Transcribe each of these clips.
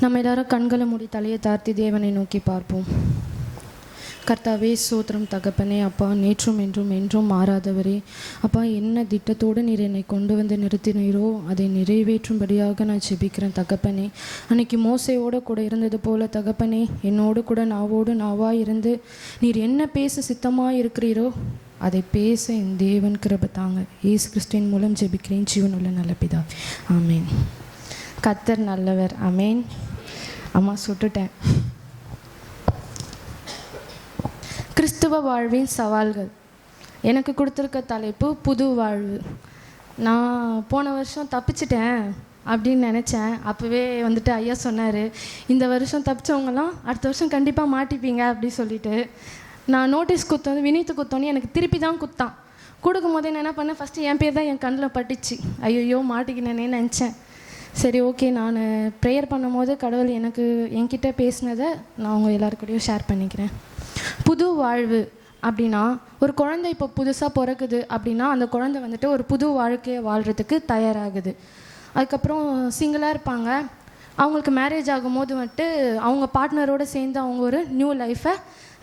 நம்ம எல்லாரும் கண்களை மூடி தலையை தாழ்த்தி தேவனை நோக்கி பார்ப்போம். கர்த்தாவே சோத்திரம் தகப்பனே அப்பா நேற்றும் என்றும் என்றும் மாறாதவரே. அப்பா என்ன திட்டத்தோடு நீர் என்னை கொண்டு வந்து நிறுத்தினீரோ அதை நிறைவேற்றும்படியாக நான் ஜெபிக்கிறேன் தகப்பனே. அன்னைக்கு மோசையோடு கூட இருந்தது போல தகப்பனே என்னோடு கூட நாவோடு நாவாக இருந்து நீர் என்ன பேச சித்தமாக இருக்கிறீரோ அதை பேச என் தேவன் கிருப தாங்க. ஏசு கிறிஸ்டின் மூலம் ஜெபிக்கிறேன். ஜீவனுள்ள நல்ல பிதா. ஆமேன். கத்தர் நல்லவர். அமேன் அம்மா சுட்டுட்டேன். கிறிஸ்துவ வாழ்வின் சவால்கள். எனக்கு கொடுத்துருக்க தலைப்பு புது வாழ்வு. நான் போன வருஷம் தப்பிச்சிட்டேன் அப்படின்னு நினச்சேன். அப்போவே வந்துட்டு ஐயா சொன்னார் இந்த வருஷம் தப்பிச்சவங்களாம் அடுத்த வருஷம் கண்டிப்பாக மாட்டிப்பீங்க அப்படி சொல்லிட்டு. நான் நோட்டீஸ் குத்தோன்னு வினீத்து குத்தோன்னு எனக்கு திருப்பி தான் குத்தான். கொடுக்கும் போதே நான் என்ன பண்ணேன்? ஃபஸ்ட்டு என் பேர் தான் என் கண்ணில் பட்டுச்சு. ஐயோ மாட்டிக்கினேனே நினச்சேன். சரி ஓகே நான் ப்ரேயர் பண்ணும்போது கடவுள் எனக்கு என்கிட்ட பேசினதை நான் உங்கள் எல்லாருக்கூடையும் ஷேர் பண்ணிக்கிறேன். புது வாழ்வு அப்படின்னா ஒரு குழந்தை இப்போ புதுசாக பிறக்குது அப்படின்னா அந்த குழந்தை வந்துட்டு ஒரு புது வாழ்க்கையை வாழ்கிறதுக்கு தயாராகுது. அதுக்கப்புறம் சிங்கிளாக இருப்பாங்க. அவங்களுக்கு மேரேஜ் ஆகும்போது வந்துட்டு அவங்க பார்ட்னரோடு சேர்ந்து அவங்க ஒரு நியூ லைஃப்பை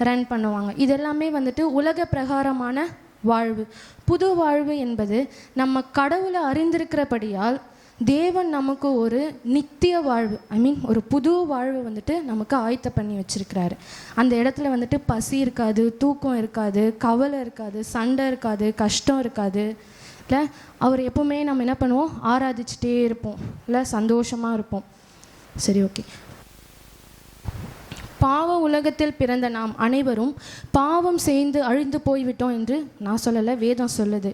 ரன் பண்ணுவாங்க. இது எல்லாமே வந்துட்டு உலக பிரகாரமான வாழ்வு. புது வாழ்வு என்பது நம்ம கடவுளை அறிந்திருக்கிறபடியால் தேவன் நமக்கு ஒரு நித்திய வாழ்வு ஐ மீன் ஒரு புது வாழ்வு வந்துட்டு நமக்கு ஆயத்த பண்ணி வச்சிருக்கிறாரு. அந்த இடத்துல வந்துட்டு பசி இருக்காது தூக்கம் இருக்காது கவலை இருக்காது சண்டை இருக்காது கஷ்டம் இருக்காது. இல்லை அவர் எப்போவுமே நம்ம என்ன பண்ணுவோம்? ஆராதிச்சுட்டே இருப்போம். இல்லை சந்தோஷமாக இருப்போம். சரி ஓகே பாவ உலகத்தில் பிறந்த நாம் அனைவரும் பாவம் சேர்ந்து அழிந்து போய்விட்டோம் என்று நான் சொல்லலை வேதம் சொல்லுது.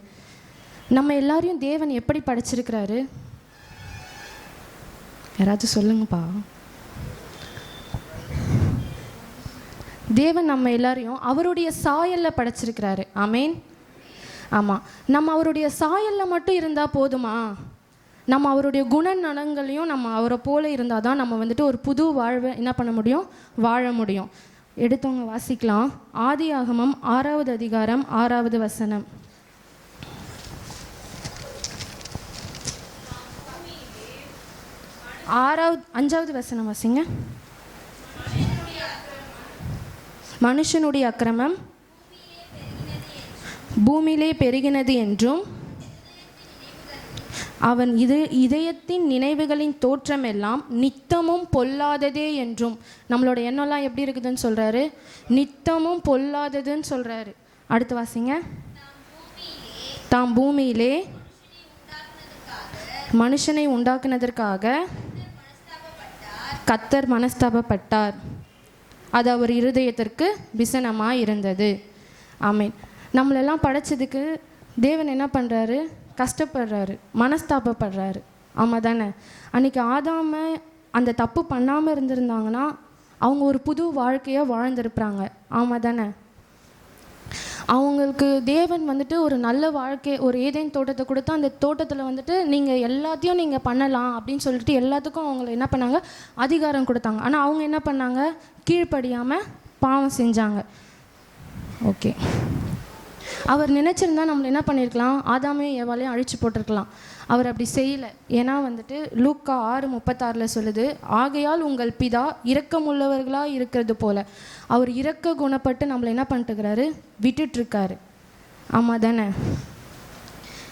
நம்ம எல்லாரையும் தேவன் எப்படி படைச்சிருக்கிறாரு? யாராச்சும் சொல்லுங்கப்பா. தேவன் நம்ம எல்லாரையும் அவருடைய சாயல்ல படைச்சிருக்கிறாரு. ஆமேன். ஆமாம் நம்ம அவருடைய சாயல்ல மட்டும் இருந்தால் போதுமா? நம்ம அவருடைய குணநலங்களையும் நம்ம அவரை போல இருந்தால் தான் நம்ம வந்துட்டு ஒரு புது வாழ்வை என்ன பண்ண முடியும்? வாழ முடியும். எடுத்தவங்க வாசிக்கலாம். ஆதி ஆகமம் ஆறாவது அதிகாரம் ஆறாவது வசனம். ஆறாவது அஞ்சாவது வசனம் வாசிங்க. மனுஷனுடைய அக்கிரமம் பூமியிலே பெருகினது என்றும் அவன் இது இதயத்தின் நினைவுகளின் தோற்றம் எல்லாம் நித்தமும் பொல்லாததே என்றும். நம்மளோட எண்ணம்லாம் எப்படி இருக்குதுன்னு சொல்றாரு? நித்தமும் பொல்லாததுன்னு சொல்றாரு. அடுத்து வாசிங்க. தாம் பூமியிலே மனுஷனை உண்டாக்குனதற்காக கத்தர் மனஸ்தாபப்பட்டார். அது அவர் இருதயத்திற்கு விசனமாக இருந்தது ஆமீன். நம்மளெல்லாம் படைச்சதுக்கு தேவன் என்ன பண்ணுறாரு கஷ்டப்படுறாரு. மனஸ்தாபப்படுறாரு. ஆமாம் தானே அன்றைக்கி ஆதாம அந்த தப்பு பண்ணாமல் இருந்திருந்தாங்கன்னா அவங்க ஒரு புது வாழ்க்கையை வாழ்ந்திருப்பாங்க. ஆமாம் தானே அவங்களுக்கு தேவன் வந்துட்டு ஒரு நல்ல வாழ்க்கை ஒரு ஏதேன் தோட்டத்தை கொடுத்து அந்த தோட்டத்தில் வந்துட்டு நீங்கள் எல்லாத்தையும் நீங்கள் பண்ணலாம் அப்படின்னு சொல்லிட்டு எல்லாத்துக்கும் அவங்கள என்ன பண்ணாங்க? அதிகாரம் கொடுத்தாங்க. ஆனால் அவங்க என்ன பண்ணாங்க? கீழ்ப்படியாமல் பாவம் செஞ்சாங்க. ஓகே அவர் நினச்சிருந்தா நம்மளை என்ன பண்ணியிருக்கலாம் ஆதாமையும் ஏவாலையும் அழிச்சு போட்டிருக்கலாம். அவர் அப்படி செய்யலை. ஏன்னா வந்துட்டு லூக்கா ஆறு முப்பத்தாறில் சொல்லுது ஆகையால் உங்கள் பிதா இரக்கமுள்ளவர்களாக இருக்கிறது போல. அவர் இரக்க குணப்பட்டு நம்மளை என்ன பண்ணிட்டுக்கிறாரு விட்டுட்ருக்காரு ஆமாம் தானே?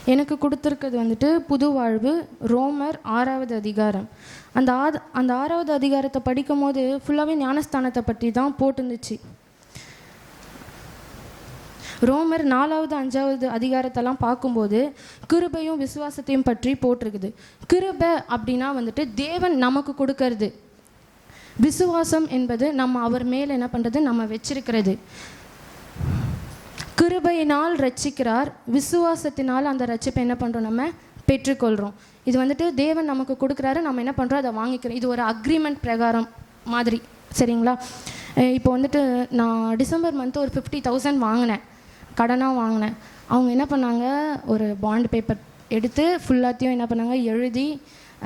எனக்கு கொடுத்துருக்கிறது வந்துட்டு புது வாழ்வு ரோமர் ஆறாவது அதிகாரம். அந்த ஆத் அந்த ஆறாவது அதிகாரத்தை படிக்கும் போது ஃபுல்லாகவே ஞானஸ்தானத்தை பற்றி தான் போட்டுருந்துச்சு. ரோமர் நாலாவது அஞ்சாவது அதிகாரத்தெல்லாம் பார்க்கும்போது கிருபையும் விசுவாசத்தையும் பற்றி போட்டிருக்குது. கிருபை அப்படின்னா வந்துட்டு தேவன் நமக்கு கொடுக்கறது. விசுவாசம் என்பது நம்ம அவர் மேல் என்ன பண்ணுறது நம்ம வச்சிருக்கிறது. கிருபையினால் ரட்சிக்கிறார். விசுவாசத்தினால் அந்த ரட்சிப்பை என்ன பண்ணுறோம் நம்ம பெற்றுக்கொள்கிறோம் இது வந்துட்டு தேவன் நமக்கு கொடுக்குறாரு. நம்ம என்ன பண்ணுறோம் அதை வாங்கிக்கிறோம். இது ஒரு அக்ரிமெண்ட் பிரகாரம் மாதிரி. சரிங்களா? இப்போ வந்துட்டு நான் டிசம்பர் மந்த்து ஒரு ஃபிஃப்டி தௌசண்ட் வாங்கினேன். கடனாக வாங்கினேன். அவங்க என்ன பண்ணாங்க? ஒரு பாண்ட் பேப்பர் எடுத்து ஃபுல்லாத்தையும் என்ன பண்ணாங்க? எழுதி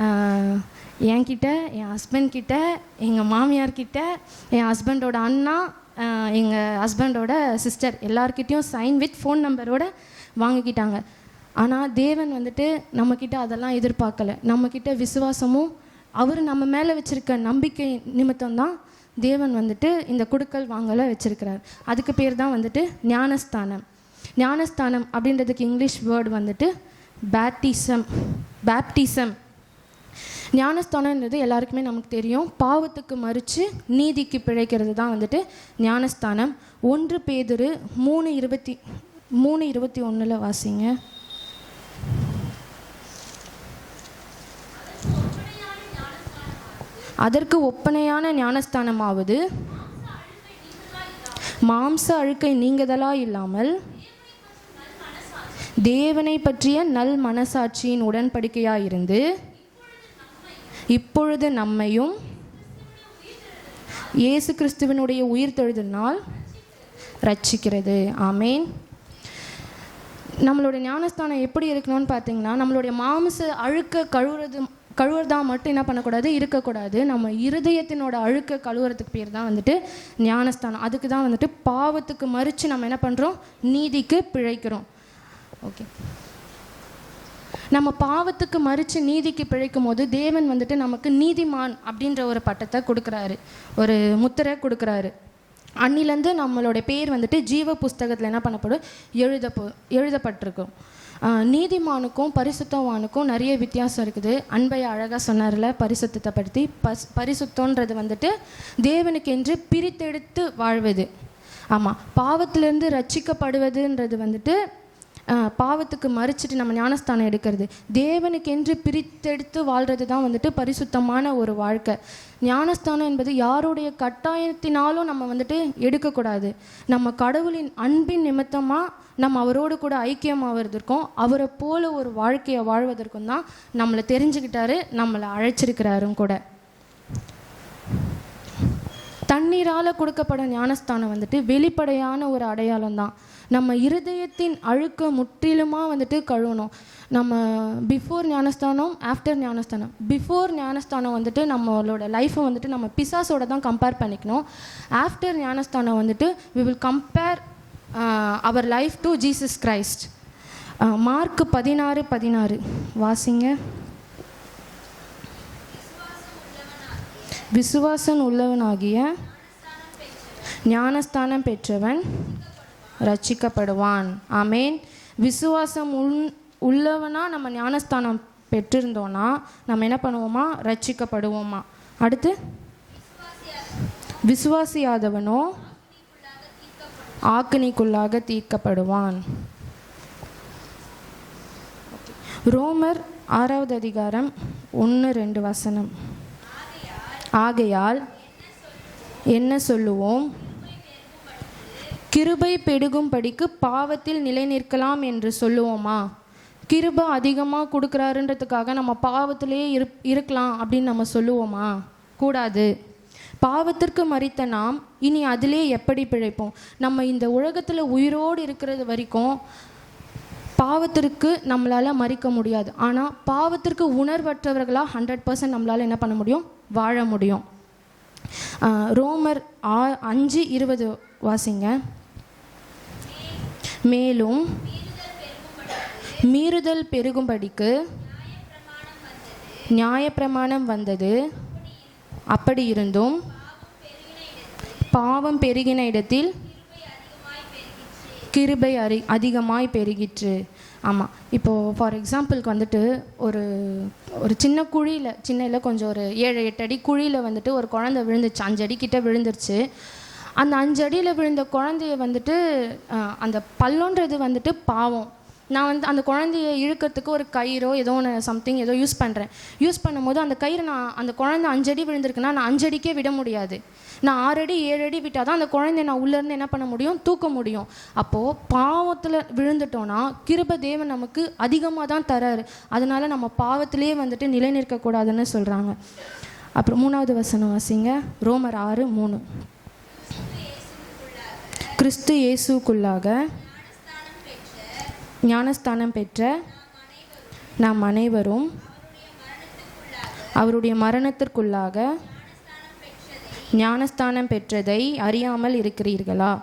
என் என்கிட்ட என் ஹஸ்பண்ட் கிட்ட எங்கள் மாமியார்கிட்ட என் ஹஸ்பண்டோட அண்ணா எங்கள் ஹஸ்பண்டோட சிஸ்டர் எல்லார்கிட்டேயும் சைன் வித் ஃபோன் நம்பரோட வாங்கிக்கிட்டாங்க. ஆனால் தேவன் வந்துட்டு நம்மக்கிட்ட அதெல்லாம் எதிர்பார்க்கல. நம்மக்கிட்ட விசுவாசமும் அவர் நம்ம மேலே வச்சுருக்க நம்பிக்கை நிமித்தம் தான் தேவன் வந்துட்டு இந்த குடுக்கல் வாங்கலை வச்சிருக்கிறார். அதுக்கு பேர் தான் வந்துட்டு ஞானஸ்தானம். ஞானஸ்தானம் அப்படின்றதுக்கு இங்கிலீஷ் வேர்டு வந்துட்டு பேப்டிசம் பேப்டிசம் ஞானஸ்தானன்றது எல்லாருக்குமே நமக்கு தெரியும். பாவத்துக்கு மறித்து நீதிக்கு பிழைக்கிறது தான் வந்துட்டு ஞானஸ்தானம். ஒன்று பேதிரு மூணு இருபத்தி மூணு இருபத்தி ஒன்றில் வாசிங்க. அதற்கு ஒப்பனையான ஞானஸ்தானமாவது? மாம்ச அழுக்கை நீங்குதலா இல்லாமல் தேவனை பற்றிய நல் மனசாட்சியின் உடன்படிக்கையாயிருந்து இப்பொழுது நம்மையும் இயேசு கிறிஸ்துவனுடைய உயிர்த்தெழுதலினால் ரட்சிக்கிறது ஆமேன். நம்மளுடைய ஞானஸ்தானம் எப்படி இருக்கணும்னு பார்த்தீங்கன்னா நம்மளுடைய மாமிச அழுக்க கழுவுறது கழுவுறதா மட்டும் என்ன பண்ணக்கூடாது? இருக்கக்கூடாது. நம்ம இருதயத்தினோட அழுக்க கழுவுறதுக்கு பேர் தான் வந்துட்டு ஞானஸ்தானம். அதுக்கு தான் வந்துட்டு பாவத்துக்கு மறித்து நம்ம என்ன பண்ணுறோம் நீதிக்கு பிழைக்கிறோம். ஓகே நம்ம பாவத்துக்கு மறித்து நீதிக்கு பிழைக்கும் போது தேவன் வந்துட்டு நமக்கு நீதிமான் அப்படின்ற ஒரு பட்டத்தை கொடுக்குறாரு. ஒரு முத்திரை கொடுக்குறாரு. அன்னிலேருந்து நம்மளோட பேர் வந்துட்டு ஜீவ புஸ்தகத்தில் என்ன பண்ணப்படும்? எழுத எழுதப்பட்டிருக்கும். நீதிமானுக்கும் பரிசுத்தவானுக்கும் நிறைய வித்தியாசம் இருக்குது. அன்பை அழகாக சொன்னார்ல பரிசுத்தத்தை பற்றி பஸ் பரிசுத்தன்றது வந்துட்டு தேவனுக்கென்று பிரித்தெடுத்து வாழ்வது. ஆமாம் பாவத்திலிருந்து ரட்சிக்கப்படுவதுன்றது வந்துட்டு பாவத்துக்கு மறிச்சிட்டு நம்ம ஞானஸ்தானம் எடுக்கிறது. தேவனுக்கென்று பிரித்தெடுத்து வாழ்கிறது தான் வந்துட்டு பரிசுத்தமான ஒரு வாழ்க்கை. ஞானஸ்தானம் என்பது யாருடைய கட்டாயத்தினாலும் நம்ம வந்துட்டு எடுக்கக்கூடாது. நம்ம கடவுளின் அன்பின் நிமித்தமாக நம்ம அவரோடு கூட ஐக்கியமாகிறதுக்கும் அவரை போல ஒரு வாழ்க்கையை வாழ்வதற்கும் தான் நம்மளை தெரிஞ்சுக்கிட்டாரு நம்மளை அழைச்சிருக்கிறாரும் கூட. தண்ணீரால் கொடுக்கப்படும் ஞானஸ்தானம் வந்துட்டு வெளிப்படையான ஒரு அடையாளம் தான். நம்ம இருதயத்தின் அழுக்க முற்றிலுமாக வந்துட்டு கழுவணும். நம்ம பிஃபோர் ஞானஸ்தானம் ஆஃப்டர் ஞானஸ்தானம். பிஃபோர் ஞானஸ்தானம் வந்துட்டு நம்மளோட லைஃப்பை வந்துட்டு நம்ம பிசாஸோட தான் கம்பேர் பண்ணிக்கணும். ஆஃப்டர் ஞானஸ்தானம் வந்துட்டு we will compare our life to Jesus Christ Mark பதினாறு பதினாறு. வாசிங்க. விசுவாசன் உள்ளவனாகிய ஞானஸ்தானம் பெற்றவன். ரட்சிக்கப்படுவான். ஆமேன். விசுவாசம் உள் உள்ளவனா நம்ம ஞானஸ்தானம் பெற்றிருந்தோன்னா நம்ம என்ன பண்ணுவோமா? ரட்சிக்கப்படுவோமா. அடுத்து விசுவாசியாதவனோ ஆக்கினிக்குள்ளாக தீர்க்கப்படுவான். ரோமர் ஆறாவது அதிகாரம் ஒன்று ரெண்டு வசனம். ஆகையால் என்ன சொல்லுவோம்? கிருபை பெருகும்படிக்கு பாவத்தில் நிலை நிற்கலாம் என்று சொல்லுவோமா? கிருபை அதிகமாக கொடுக்குறாருன்றதுக்காக நம்ம பாவத்திலே இரு இருக்கலாம் அப்படின்னு நம்ம சொல்லுவோமா? கூடாது. பாவத்திற்கு மறித்த நாம் இனி அதிலே எப்படி பிழைப்போம்? நம்ம இந்த உலகத்தில் உயிரோடு இருக்கிறது வரைக்கும் பாவத்திற்கு நம்மளால் மறிக்க முடியாது. ஆனால் பாவத்திற்கு உணர்வற்றவர்களாக ஹண்ட்ரட் பர்சன்ட் நம்மளால் என்ன பண்ண முடியும்? வாழ முடியும். ரோமர் ஆ அஞ்சு இருபது வாசிங்க. மேலும் மீறுதல் பெருகும்படிக்கு நியாயப்பிரமாணம் வந்தது. அப்படி இருந்தும் பாவம் பெருகின இடத்தில் கிருபை அரி அதிகமாய் பெருகிற்று. ஆமாம் இப்போது ஃபார் எக்ஸாம்பிளுக்கு வந்துட்டு ஒரு ஒரு சின்ன குழியில் சின்ன இல்லை கொஞ்சம் ஒரு ஏழு எட்டு அடி குழியில் வந்துட்டு ஒரு குழந்தை விழுந்துச்சு அஞ்சு அடி விழுந்துருச்சு. அந்த அஞ்சு அடியில் விழுந்த குழந்தைய வந்துட்டு அந்த பல்லோன்றது வந்துட்டு பாவம். நான் வந்து அந்த குழந்தைய இழுக்கிறதுக்கு ஒரு கயிறோ ஏதோ ஒன்று சம்திங் ஏதோ யூஸ் பண்ணுறேன் யூஸ் பண்ணும்போது அந்த கயிறு நான் அந்த குழந்தை அஞ்சடி விழுந்திருக்குன்னா நான் அஞ்சடிக்கே விட முடியாது. நான் ஆறடி ஏழு அடி விட்டால் தான் அந்த குழந்தைய நான் உள்ளேருந்து என்ன பண்ண முடியும்? தூக்க முடியும். அப்போது பாவத்தில் விழுந்துட்டோன்னா கிருப தேவன் நமக்கு அதிகமாக தான் தராரு. அதனால் நம்ம பாவத்திலேயே வந்துட்டு நிலை நிற்கக்கூடாதுன்னு சொல்கிறாங்க அப்புறம் மூணாவது வசனம் வாசிங்க. ரோமர் ஆறு மூணு. கிறிஸ்து இயேசுக்குள்ளாக ஞானஸ்தானம் பெற்ற நாம் அனைவரும் அவருடைய மரணத்திற்குள்ளாக ஞானஸ்தானம் பெற்றதை அறியாமல் இருக்கிறீர்களா?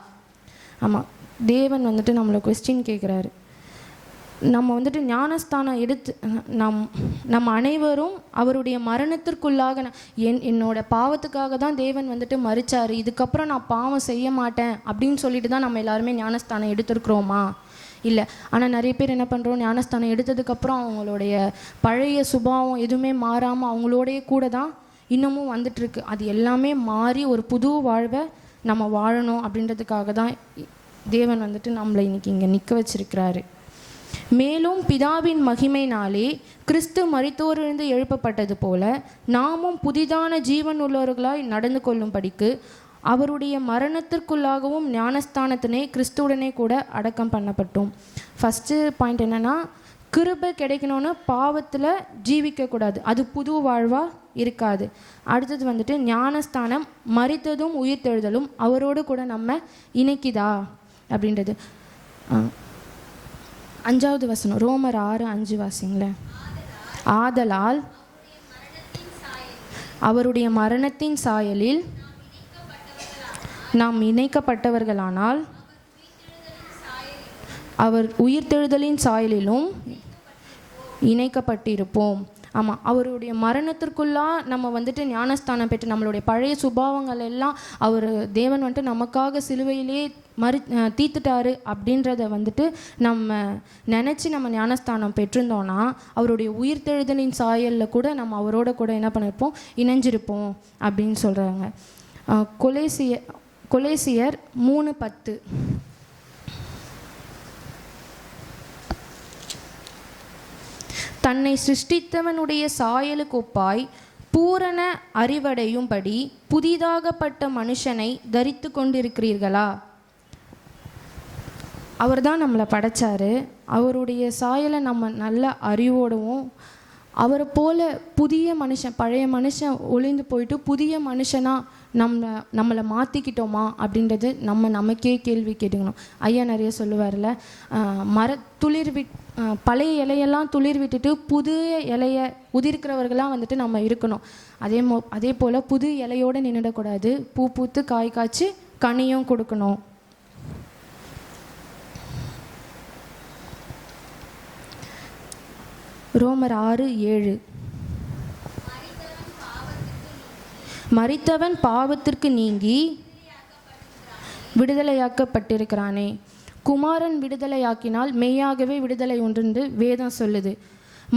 ஆமாம் தேவன் வந்துட்டு நம்மளை கொஸ்டின் கேட்குறாரு. நம்ம வந்துட்டு ஞானஸ்தானம் எடுத்து நம் நம் அனைவரும் அவருடைய மரணத்திற்குள்ளாக என் என்னோட பாவத்துக்காக தான் தேவன் வந்துட்டு மறிச்சார் இதுக்கப்புறம் நான் பாவம் செய்ய மாட்டேன் அப்படின்னு சொல்லிட்டு தான் நம்ம எல்லாருமே ஞானஸ்தானம் எடுத்திருக்கிறோமா? இல்லை. ஆனால் நிறைய பேர் என்ன பண்ணுறோம் ஞானஸ்தானம் எடுத்ததுக்கப்புறம் அவங்களுடைய பழைய சுபாவம் எதுவுமே மாறாமல் அவங்களோடைய கூட தான் இன்னமும் வந்துட்டுருக்கு. அது எல்லாமே மாறி ஒரு புது வாழ்வை நம்ம வாழணும் அப்படின்றதுக்காக தான் தேவன் வந்துட்டு நம்மளை இன்றைக்கி இங்கே நிற்க வச்சிருக்கிறாரு. மேலும் பிதாவின் மகிமையினாலே கிறிஸ்து மறித்தோரிலிருந்து எழுப்பப்பட்டது போல நாமும் புதிதான ஜீவன் உள்ளவர்களாய் நடந்து கொள்ளும்படிக்கு அவருடைய மரணத்திற்குள்ளாகவும் ஞானஸ்தானத்தினை கிறிஸ்துவுடனே கூட அடக்கம் பண்ணப்பட்டோம். ஃபஸ்ட்டு பாயிண்ட் என்னன்னா கிருபை கிடைக்கணும்னு பாவத்தில் ஜீவிக்கக்கூடாது. அது புது வாழ்வாக இருக்காது. அடுத்தது வந்துட்டு ஞானஸ்தானம் மரித்ததும் உயிர்த்தெழுதலும் அவரோடு கூட நம்ம இணைக்குதா? அப்படின்றது. ஆ. அஞ்சாவது வசனம் ரோமர் ஆறு அஞ்சு வாசிங்களேன். ஆதலால் அவருடைய மரணத்தின் சாயலில் நாம் இணைக்கப்பட்டவர்களானால் அவர் உயிர்த்தெழுதலின் சாயலிலும் இணைக்கப்பட்டிருப்போம். ஆமாம் அவருடைய மரணத்திற்குள்ளா நம்ம வந்துட்டு ஞானஸ்தானம் பெற்று நம்மளுடைய பழைய சுபாவங்கள் எல்லாம் அவர் தேவன் வந்துட்டு நமக்காக சிலுவையிலே மறு தீத்துட்டாரு அப்படின்றத வந்துட்டு நம்ம நினச்சி நம்ம ஞானஸ்தானம் பெற்றிருந்தோன்னா அவருடைய உயிர்த்தெழுதலின் சாயலில் கூட நம்ம அவரோட கூட என்ன பண்ணியிருப்போம் இணைஞ்சிருப்போம் அப்படின்னு சொல்கிறாங்க கொலேசிய கொலேசியர் மூணு பத்து. தன்னை சிருஷ்டித்தவனுடைய சாயலுக்கு ஒப்பாய் பூரண அறிவடையும்படி புதிதாகப்பட்ட மனுஷனை தரித்து கொண்டிருக்கிறீர்களா? அவர் தான் நம்மளை படைச்சாரு. அவருடைய சாயலை நம்ம நல்ல அறிவோடவும். அவரை போல புதிய மனுஷன் பழைய மனுஷன் ஒளிந்து போயிட்டு புதிய மனுஷனாக நம்மளை நம்மளை மாற்றிக்கிட்டோமா அப்படின்றது நம்ம நமக்கே கேள்வி கேட்டுக்கணும். ஐயா நிறைய சொல்லுவார்ல மர துளிர் விட் பழைய இலையெல்லாம் துளிர் விட்டுட்டு புது இலைய உதிர்க்கிறவர்களாக வந்துட்டு நம்ம இருக்கணும். அதே மோ அதே போல் புது இலையோடு நின்றுடக்கூடாது பூ பூத்து காய் காய்ச்சி கனியும் கொடுக்கணும். ரோமர் ஆறு ஏழு. மரித்தவன் பாவத்திற்கு நீங்கி விடுதலையாக்கப்பட்டிருக்கிறானே. குமாரன் விடுதலையாக்கினால் மெய்யாகவே விடுதலை ஒன்று வேதம் சொல்லுது.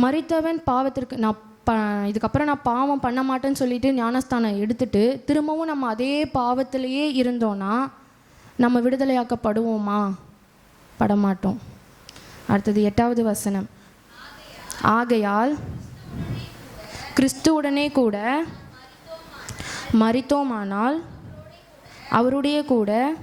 மரித்தவன் பாவத்திற்கு நான் ப இதுக்கப்புறம் நான் பாவம் பண்ண மாட்டேன்னு சொல்லிட்டு ஞானஸ்தானம் எடுத்துட்டு திரும்பவும் நம்ம அதே பாவத்திலேயே இருந்தோன்னா நம்ம விடுதலையாக்கப்படுவோமா? படமாட்டோம். அடுத்தது எட்டாவது வசனம். ஆகையால் கிறிஸ்துவுடனே கூட மறித்தோமானால் அவருடைய கூட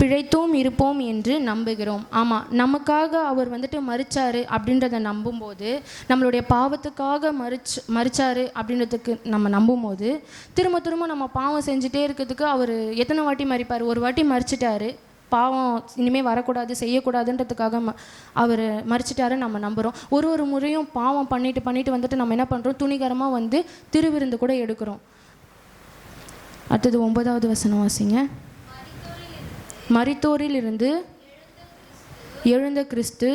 பிழைத்தோம் இருப்போம் என்று நம்புகிறோம். ஆமாம் நமக்காக அவர் வந்துட்டு மறிச்சாரு அப்படின்றத நம்பும்போது நம்மளுடைய பாவத்துக்காக மறிச்சு மறிச்சாரு அப்படின்றதுக்கு நம்ம நம்பும்போது திரும்ப திரும்ப நம்ம பாவம் செஞ்சுட்டே இருக்கிறதுக்கு அவர் எத்தனை வாட்டி மறிப்பார் ஒரு வாட்டி மறிச்சிட்டாரு பாவம் இனிமேல் வரக்கூடாது செய்யக்கூடாதுன்றதுக்காக ம அவர் மறிச்சிட்டாரு நம்ம நம்புகிறோம் ஒரு ஒரு முறையும் பாவம் பண்ணிட்டு பண்ணிட்டு வந்துட்டு நம்ம என்ன பண்ணுறோம் துணிகரமாக வந்து திருவிருந்து கூட எடுக்கிறோம். அடுத்தது ஒன்பதாவது வசனம் வாசிங்க. மரித்தோரில் இருந்து எழுந்த கிறிஸ்து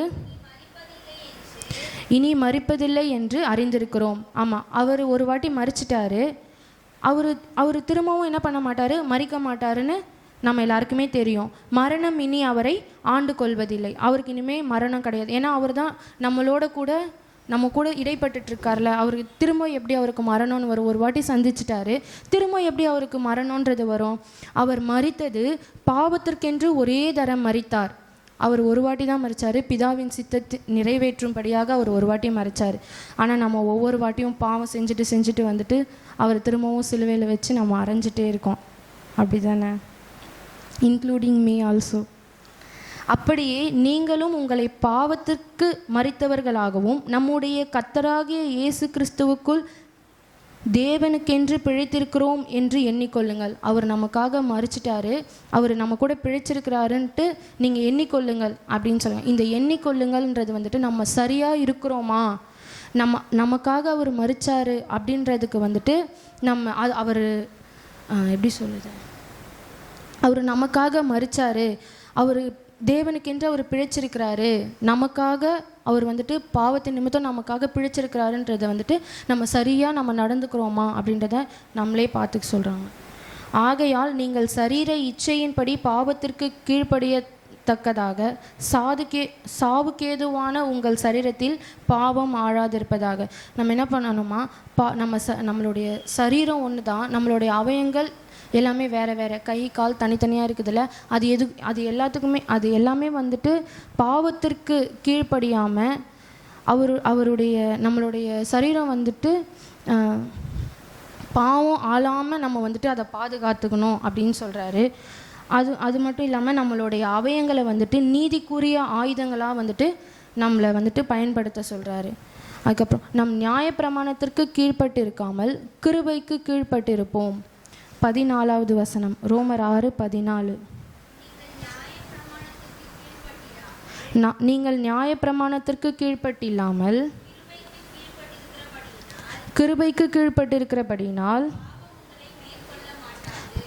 இனி மறிப்பதில்லை என்று அறிந்திருக்கிறோம். ஆமாம் அவர் ஒரு வாட்டி மறிச்சிட்டாரு. அவர் அவர் திரும்பவும் என்ன பண்ண மாட்டார்? மறிக்க மாட்டாருன்னு நம்ம எல்லாருக்குமே தெரியும். மரணம் இனி அவரை ஆண்டு கொள்வதில்லை அவருக்கு இனிமே மரணம் கிடையாது. ஏன்னா அவர் தான் நம்மளோட கூட நம்ம கூட இடைப்பட்டுட்டு இருக்கார்ல. அவருக்கு திரும்ப எப்படி அவருக்கு மரணம்னு வரும்? ஒரு வாட்டி சந்திச்சிட்டாரு. திரும்ப எப்படி அவருக்கு மரணம்ன்றது வரும்? அவர் மறித்தது பாவத்திற்கென்று ஒரே தரம் மறித்தார். அவர் ஒரு வாட்டி தான் மறிச்சாரு. பிதாவின் சித்தத்தை நிறைவேற்றும்படியாக அவர் ஒரு வாட்டி மறைச்சார். ஆனால் நம்ம ஒவ்வொரு வாட்டியும் பாவம் செஞ்சுட்டு செஞ்சுட்டு வந்துட்டு அவர் திரும்பவும் சிலுவையில் வச்சு நம்ம அரைஞ்சிட்டே இருக்கோம். அப்படி தானே இன்க்ளூடிங் மீ ஆல்சோ அப்படியே நீங்களும் உங்களை பாவத்திற்கு மறித்தவர்களாகவும் நம்முடைய கத்தராகிய இயேசு கிறிஸ்துவுக்குள் தேவனுக்கென்று பிழைத்திருக்கிறோம் என்று எண்ணிக்கொள்ளுங்கள். அவர் நமக்காக மறிச்சிட்டாரு. அவர் நம்ம கூட பிழைச்சிருக்கிறாருன்ட்டு நீங்கள் எண்ணிக்கொள்ளுங்கள் அப்படின்னு சொல்லுங்கள் இந்த எண்ணிக்கொள்ளுங்கள்ன்றது வந்துட்டு நம்ம சரியாக இருக்கிறோமா? நம்ம நமக்காக அவர் மறிச்சாரு அப்படின்றதுக்கு வந்துட்டு நம்ம அது அவர் எப்படி சொல்லுது அவர் நமக்காக மறிச்சார் அவர் தேவனுக்கென்று அவர் பிழைச்சிருக்கிறாரு. நமக்காக அவர் வந்துட்டு பாவத்தின் நிமித்தம் நமக்காக பிழைச்சிருக்கிறாருன்றதை வந்துட்டு நம்ம சரியாக நம்ம நடந்துக்கிறோமா அப்படின்றத நம்மளே பார்த்துக்க சொல்கிறாங்க ஆகையால் நீங்கள் சரீர இச்சையின்படி பாவத்திற்கு கீழ்ப்படியத்தக்கதாக சாதுக்கே சாவுக்கேதுவான உங்கள் சரீரத்தில் பாவம் ஆழாதிருப்பதாக. நம்ம என்ன பண்ணணுமா? பா நம்ம ச நம்மளுடைய சரீரம் ஒன்று தான் நம்மளுடைய அவயங்கள் எல்லாமே வேறு வேறு. கை கால் தனித்தனியாக இருக்குதுல்ல? அது எது அது எல்லாத்துக்குமே அது எல்லாமே வந்துட்டு பாவத்திற்கு கீழ்ப்படியாமல் அவர் அவருடைய நம்மளுடைய சரீரம் வந்துட்டு பாவம் ஆளாமல் நம்ம வந்துட்டு அதை பாதுகாத்துக்கணும் அப்படின்னு சொல்கிறாரு அது அது மட்டும் இல்லாமல் நம்மளுடைய அவயங்களை வந்துட்டு நீதிக்குரிய ஆயுதங்களாக வந்துட்டு நம்மளை வந்துட்டு பயன்படுத்த சொல்கிறாரு அதுக்கப்புறம் நம் நியாயப்பிரமாணத்திற்கு கீழ்ப்பட்டு இருக்காமல் கிருபைக்கு கீழ்ப்பட்டு இருப்போம் பதினாலாவது வசனம் ரோமர் ஆறு பதினாலு. நா- நீங்கள் நியாயப்பிரமாணத்திற்கு கீழ்ப்பட்டில்லாமல் கிருபைக்கு கீழ்ப்பட்டிருக்கிறபடினால்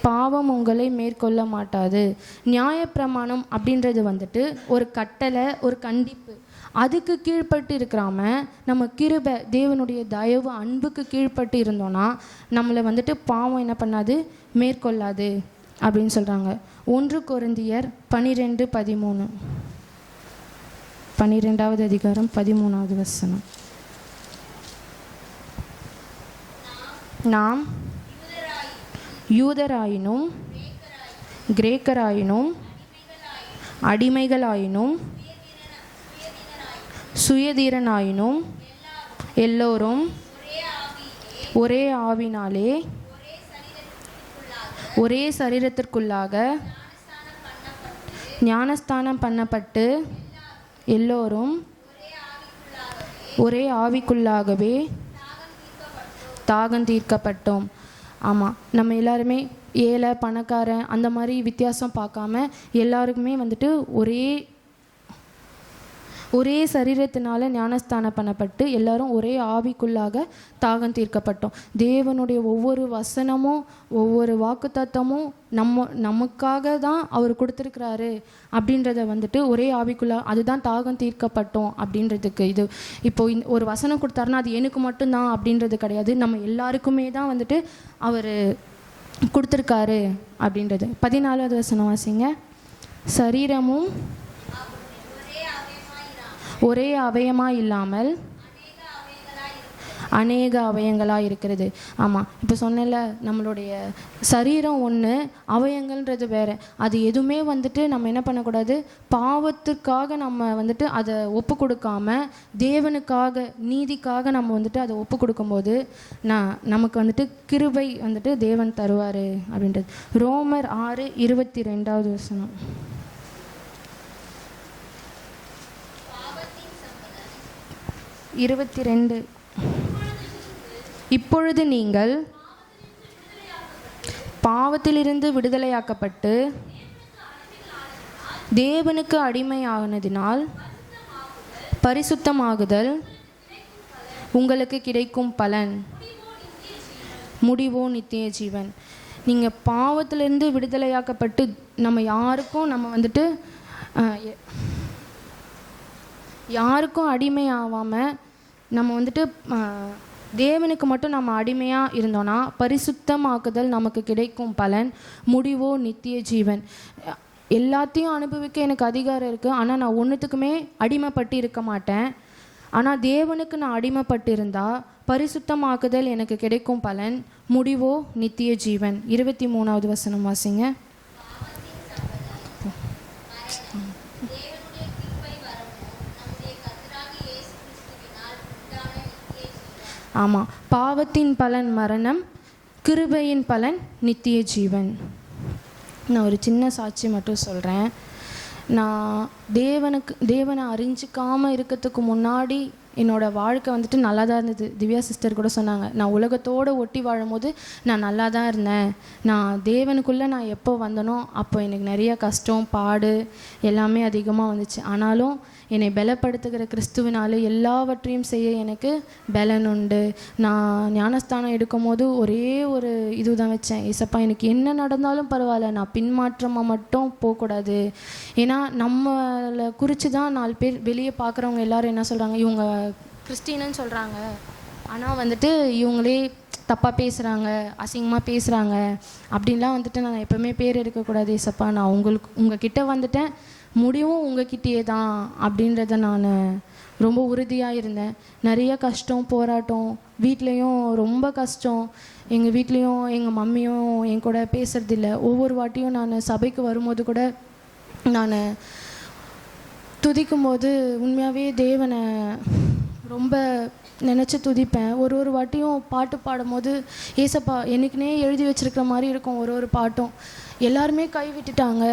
பாவம் உங்களை மேற்கொள்ள மாட்டாது. நியாயப்பிரமாணம் அப்படின்றது வந்துட்டு ஒரு கட்டளை ஒரு கண்டிப்பு. அதுக்கு கீழ்ப்பட்டு இருக்கிறாம நம்ம கிருபை தேவனுடைய தயவு அன்புக்கு கீழ்ப்பட்டு இருந்தோன்னா நம்மளை வந்துட்டு பாவம் என்ன பண்ணாது? மேற்கொள்ளாது அப்படின்னு சொல்கிறாங்க ஒன்று குருந்தியர் பனிரெண்டு பதிமூணு. பன்னிரெண்டாவது அதிகாரம் பதிமூணாவது வசனம். நாம் யூதராயினும் கிரேக்கராயினும் அடிமைகளாயினும் சுயதீரனாயினும் எல்லோரும் ஒரே ஆவினாலே ஒரே சரீரத்திற்குள்ளாக ஞானஸ்தானம் பண்ணப்பட்டு எல்லோரும் ஒரே ஆவிக்குள்ளாகவே தாகம் தீர்க்கப்பட்டோம். ஆமாம் நம்ம எல்லாருமே ஏழை பணக்காரன் அந்த மாதிரி வித்தியாசம் பார்க்காம எல்லாருக்குமே வந்துட்டு ஒரே ஒரே சரீரத்தினால ஞானஸ்தானம் பண்ணப்பட்டு எல்லாரும் ஒரே ஆவிக்குள்ளாக தாகம் தீர்க்கப்பட்டோம். தேவனுடைய ஒவ்வொரு வசனமும் ஒவ்வொரு வாக்குத்தத்தமும் நம்ம நமக்காக தான் அவர் கொடுத்துருக்கிறாரு அப்படின்றத வந்துட்டு ஒரே ஆவிக்குள்ளா அதுதான் தாகம் தீர்க்கப்பட்டோம் அப்படின்றதுக்கு இது. இப்போ இந்த ஒரு வசனம் கொடுத்தாருன்னா அது எனக்கு மட்டும்தான் அப்படின்றது கிடையாது. நம்ம எல்லாருக்குமே தான் வந்துட்டு அவர் கொடுத்துருக்காரு அப்படின்றது. பதினாலாவது வசனம் வாசிங்க. சரீரமும் ஒரே அவயமா இல்லாமல் அநேக அவயங்களாக இருக்கிறது ஆமாம் இப்போ சொன்னேன்ல நம்மளுடைய சரீரம் ஒன்று அவயங்கள்ன்றது வேறு. அது எதுவுமே வந்துட்டு நம்ம என்ன பண்ணக்கூடாது? பாவத்துக்காக நம்ம வந்துட்டு அதை ஒப்பு கொடுக்காம தேவனுக்காக நீதிக்காக நம்ம வந்துட்டு அதை ஒப்பு கொடுக்கும்போது நான் நமக்கு வந்துட்டு கிருபை வந்துட்டு தேவன் தருவார் அப்படின்றது. ரோமர் ஆறு இருபத்தி ரெண்டாவது வசனம். இருபத்தி ரெண்டு இப்பொழுது நீங்கள் பாவத்திலிருந்து விடுதலையாக்கப்பட்டு தேவனுக்கு அடிமையானதினால் பரிசுத்தமாகுதல் உங்களுக்கு கிடைக்கும் பலன். முடிவோ நித்திய ஜீவன் நீங்கள் பாவத்திலிருந்து விடுதலையாக்கப்பட்டு நம்ம யாருக்கும் நம்ம வந்துட்டு யாருக்கும் அடிமை ஆகாமல் நம்ம வந்துட்டு தேவனுக்கு மட்டும் நம்ம அடிமையாக இருந்தோன்னா பரிசுத்தமாக்குதல் நமக்கு கிடைக்கும் பலன் முடிவோ நித்திய ஜீவன். எல்லாத்தையும் அனுபவிக்க எனக்கு அதிகாரம் இருக்குது ஆனால் நான் ஒன்றுத்துக்குமே அடிமைப்பட்டு இருக்க மாட்டேன். ஆனால் தேவனுக்கு நான் அடிமைப்பட்டு இருந்தால் பரிசுத்தமாக்குதல் எனக்கு கிடைக்கும் பலன் முடிவோ நித்திய ஜீவன். இருபத்தி மூணாவது வசனம் வாசிங்க. ஆமாம் பாவத்தின் பலன் மரணம் கிருபையின் பலன் நித்திய ஜீவன். நான் ஒரு சின்ன சாட்சி மட்டும் சொல்கிறேன் நான் தேவனுக்கு தேவனை அறிஞ்சிக்காமல் இருக்கிறதுக்கு முன்னாடி என்னோடய வாழ்க்கை வந்துட்டு நல்லா தான் இருந்தது. திவ்யா சிஸ்டர் கூட சொன்னாங்க நான் உலகத்தோடு ஒட்டி வாழும்போது நான் நல்லா தான் இருந்தேன். நான் தேவனுக்குள்ளே நான் எப்போ வந்தனோ அப்போ எனக்கு நிறைய கஷ்டம் பாடு எல்லாமே அதிகமாக வந்துச்சு. ஆனாலும் என்னை பலப்படுத்துகிற கிறிஸ்துவினாலே எல்லாவற்றையும் செய்ய எனக்கு பலன் உண்டு நான் ஞானஸ்தானம் எடுக்கும் போது ஒரே ஒரு இதுதான் வச்சேன். ஏசப்பா எனக்கு என்ன நடந்தாலும் பரவாயில்ல. நான் பின்மாற்றமாக மட்டும் போகக்கூடாது. ஏன்னா நம்மளை குறித்து தான் நாலு பேர் வெளியே பார்க்குறவங்க எல்லாரும் என்ன சொல்கிறாங்க இவங்க கிறிஸ்டின்னு சொல்கிறாங்க ஆனால் வந்துட்டு இவங்களே தப்பாக பேசுகிறாங்க அசிங்கமாக பேசுகிறாங்க அப்படின்லாம் வந்துட்டு நான் எப்போவுமே பேர் எடுக்கக்கூடாது ஏசப்பா. நான் உங்களுக்கு உங்ககிட்ட வந்துட்டேன். முடிவும் உங்ககிட்டயே தான் அப்படின்றத நான் ரொம்ப உறுதியாக இருந்தேன். நிறைய கஷ்டம் போராட்டம் வீட்லேயும் ரொம்ப கஷ்டம். எங்கள் வீட்லேயும் எங்கள் மம்மியும் என் கூட பேசுறதில்ல. ஒவ்வொரு வாட்டியும் நான் சபைக்கு வரும்போது கூட நான் துதிக்கும்போது உண்மையாகவே தேவனை ரொம்ப நினச்சி துதிப்பேன். ஒரு ஒரு வாட்டியும் பாட்டு பாடும்போது ஏசப்பா எனக்குனே எழுதி வச்சிருக்கிற மாதிரி இருக்கும் ஒரு ஒரு பாட்டும். எல்லாருமே கை விட்டுட்டாங்க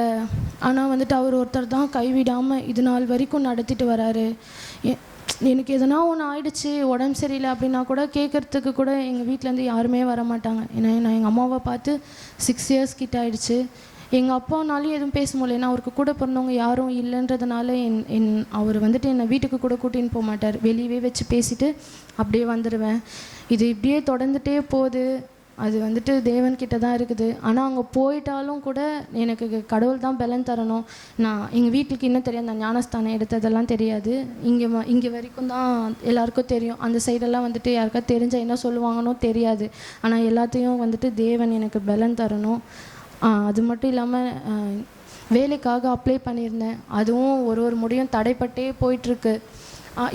ஆனால் வந்துட்டு அவர் ஒருத்தர் தான் கைவிடாமல் இது நாள் வரைக்கும் நடத்திட்டு வராரு. எ- எனக்கு எதனா ஒன்று ஆயிடுச்சு உடம்பு சரியில்லை அப்படின்னா கூட கேட்குறதுக்கு கூட எங்கள் வீட்டிலேருந்து யாருமே வர மாட்டாங்க ஏன்னா நான் எங்கள் அம்மாவை பார்த்து சிக்ஸ் இயர்ஸ் கிட்ட ஆயிடுச்சு. எங்கள் அப்பானாலையும் எதுவும் பேச முடியல. ஏன்னா அவருக்கு கூட பிறந்தவங்க யாரும் இல்லைன்றதுனால என் என் அவர் வந்துட்டு என்னை வீட்டுக்கு கூட கூட்டின்னு போக மாட்டார். வெளியவே வச்சு பேசிட்டு அப்படியே வந்துடுவேன் இது இப்படியே தொடர்ந்துட்டே போகுது. அது வந்துட்டு தேவன்கிட்ட தான் இருக்குது. ஆனால் அங்கே போயிட்டாலும் கூட எனக்கு கடவுள் தான் பலன் தரணும். நான் எங்கள் வீட்டுக்கு இன்னும் தெரியாது. நான் ஞானஸ்தானம் எடுத்ததெல்லாம் தெரியாது. இங்கே இங்கே வரைக்கும் தான் எல்லாருக்கும் தெரியும். அந்த சைடெல்லாம் வந்துட்டு யாருக்கா தெரிஞ்சால் என்ன சொல்லுவாங்கன்னோ தெரியாது. ஆனால் எல்லாத்தையும் வந்துட்டு தேவன் எனக்கு பலன் தரணும். அது மட்டும் இல்லாமல் வேலைக்காக அப்ளை பண்ணியிருந்தேன். அதுவும் ஒரு ஒரு முடியும் தடைப்பட்டே போயிட்டுருக்கு.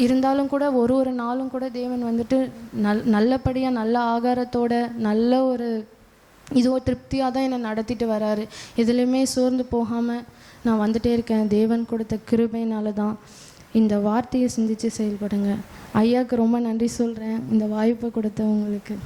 இருந்தாலும் கூட ஒரு ஒரு நாளும் கூட தேவன் வந்துட்டு நல் நல்லபடியாக நல்ல ஆகாரத்தோட நல்ல ஒரு இது ஒரு திருப்தியாக தான் என்னை நடத்திட்டு வராரு. எதுலேயுமே சோர்ந்து போகாமல் நான் வந்துட்டே இருக்கேன். தேவன் கொடுத்த கிருபையினால தான் இந்த வார்த்தையை சிந்திச்சு செயல்படுங்க. ஐயாவுக்கு ரொம்ப நன்றி சொல்கிறேன் இந்த வாய்ப்பை கொடுத்தவங்களுக்கு.